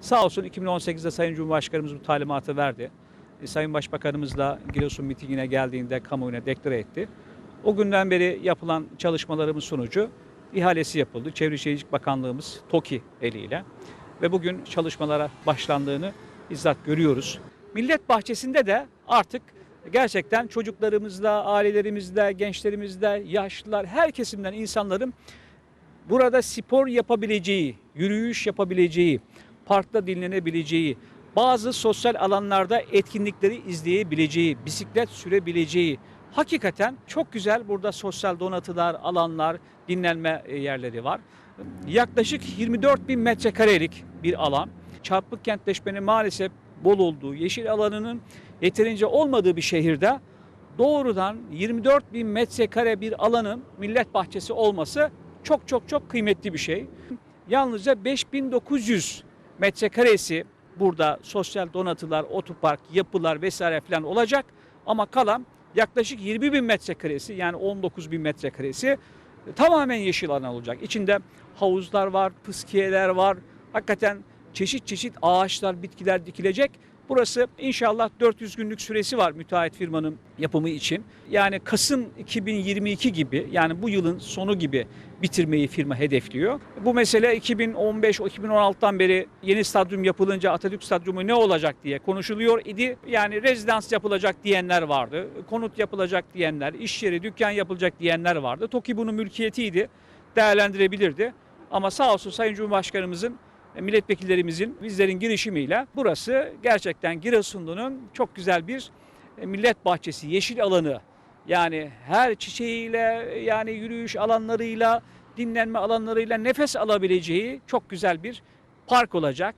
Sağ olsun 2018'de Sayın Cumhurbaşkanımız bu talimatı verdi. E, Sayın Başbakanımız da Giresun mitingine geldiğinde kamuoyuna deklare etti. O günden beri yapılan çalışmalarımız sonucu ihalesi yapıldı. Çevre Şehircilik Bakanlığımız TOKİ eliyle ve bugün çalışmalara başlandığını bizzat görüyoruz. Millet Bahçesi'nde de artık gerçekten çocuklarımızla, ailelerimizle, gençlerimizle, yaşlılar, her kesimden insanların burada spor yapabileceği, yürüyüş yapabileceği, parkta dinlenebileceği, bazı sosyal alanlarda etkinlikleri izleyebileceği, bisiklet sürebileceği, hakikaten çok güzel burada sosyal donatılar, alanlar, dinlenme e, yerleri var. Yaklaşık 24 bin metrekarelik bir alan. Çarpık kentleşmenin maalesef bol olduğu, yeşil alanının yeterince olmadığı bir şehirde doğrudan 24 bin metrekare bir alanın millet bahçesi olması çok çok çok kıymetli bir şey. Yalnızca 5900 metrekaresi burada sosyal donatılar, otopark, yapılar vesaire falan olacak. Ama kalan yaklaşık 20 bin metrekaresi yani 19 bin metrekaresi tamamen yeşil alan olacak. İçinde havuzlar var, fıskiyeler var. Hakikaten çeşit çeşit ağaçlar, bitkiler dikilecek. Burası inşallah 400 günlük süresi var müteahhit firmanın yapımı için. Yani Kasım 2022 gibi yani bu yılın sonu gibi bitirmeyi firma hedefliyor. Bu mesele 2015-2016'dan beri yeni stadyum yapılınca Atatürk Stadyumu ne olacak diye konuşuluyor idi. Yani rezidans yapılacak diyenler vardı. Konut yapılacak diyenler, iş yeri, dükkan yapılacak diyenler vardı. TOKİ bunun mülkiyetiydi. Değerlendirebilirdi. Ama sağ olsun Sayın Cumhurbaşkanımızın milletvekillerimizin, bizlerin girişimiyle burası gerçekten Giresunlu'nun çok güzel bir e, millet bahçesi, yeşil alanı. Yani her çiçeğiyle, yani yürüyüş alanlarıyla, dinlenme alanlarıyla nefes alabileceği çok güzel bir park olacak.